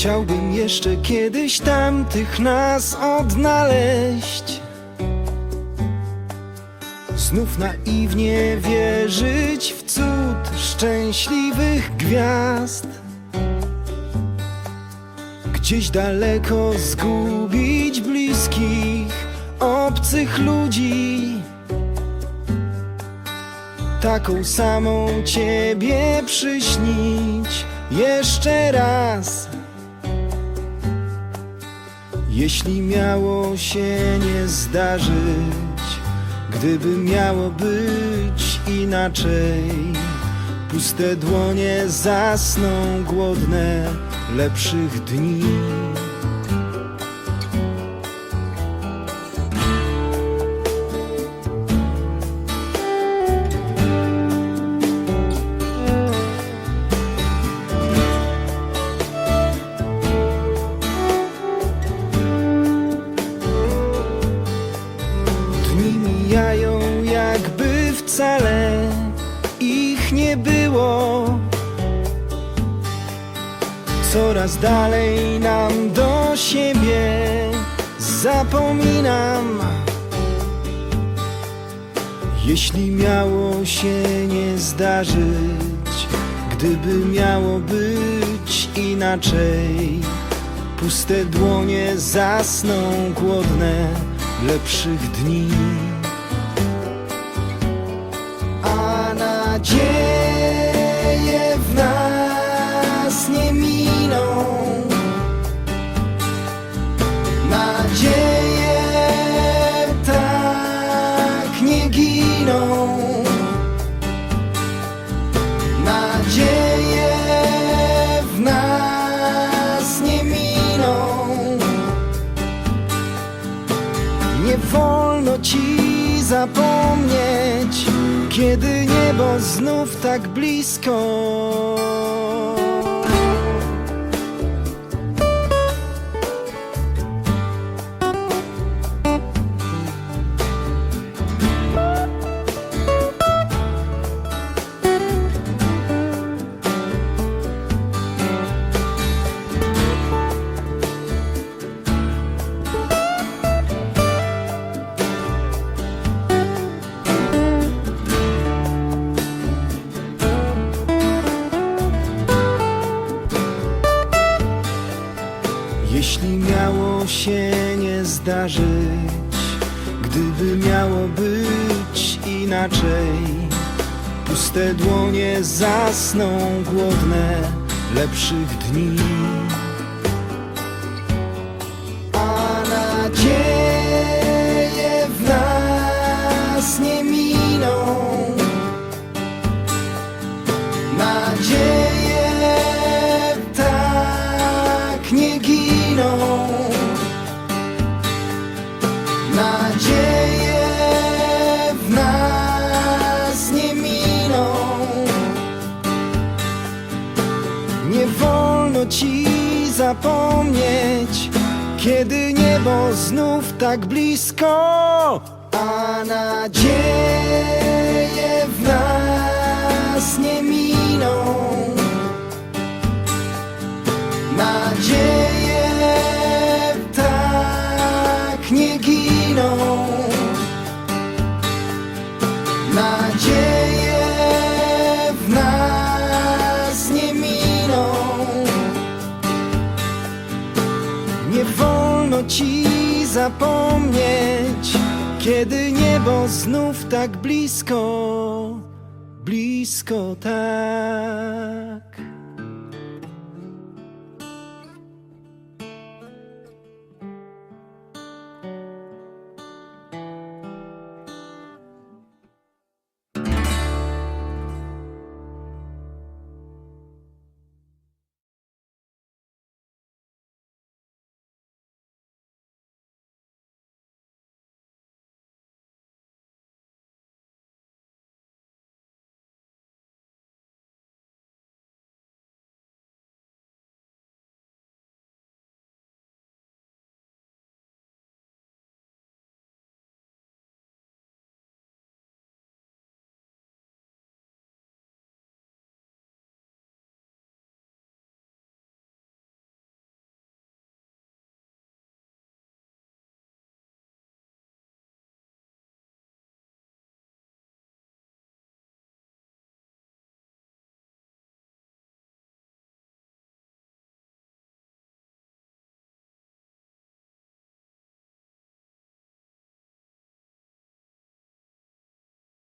Chciałbym jeszcze kiedyś tamtych nas odnaleźć. Znów naiwnie wierzyć w cud szczęśliwych gwiazd. Gdzieś daleko zgubić bliskich, obcych ludzi. Taką samą ciebie przyśnić jeszcze raz. Jeśli miało się nie zdarzyć, gdyby miało być inaczej, puste dłonie zasną głodne lepszych dni. Wcale ich nie było. Coraz dalej nam do siebie zapominam. Jeśli miało się nie zdarzyć, gdyby miało być inaczej, puste dłonie zasną głodne lepszych dni. Wolno ci zapomnieć, kiedy niebo znów tak blisko. Jeśli miało się nie zdarzyć, gdyby miało być inaczej, puste dłonie zasną głodne lepszych dni. A nadzieje Nie wolno ci zapomnieć, kiedy niebo znów tak blisko, a nadzieje w nas nie miną. Nadzieje tak nie giną. Ci zapomnieć, kiedy niebo znów tak blisko, blisko tak.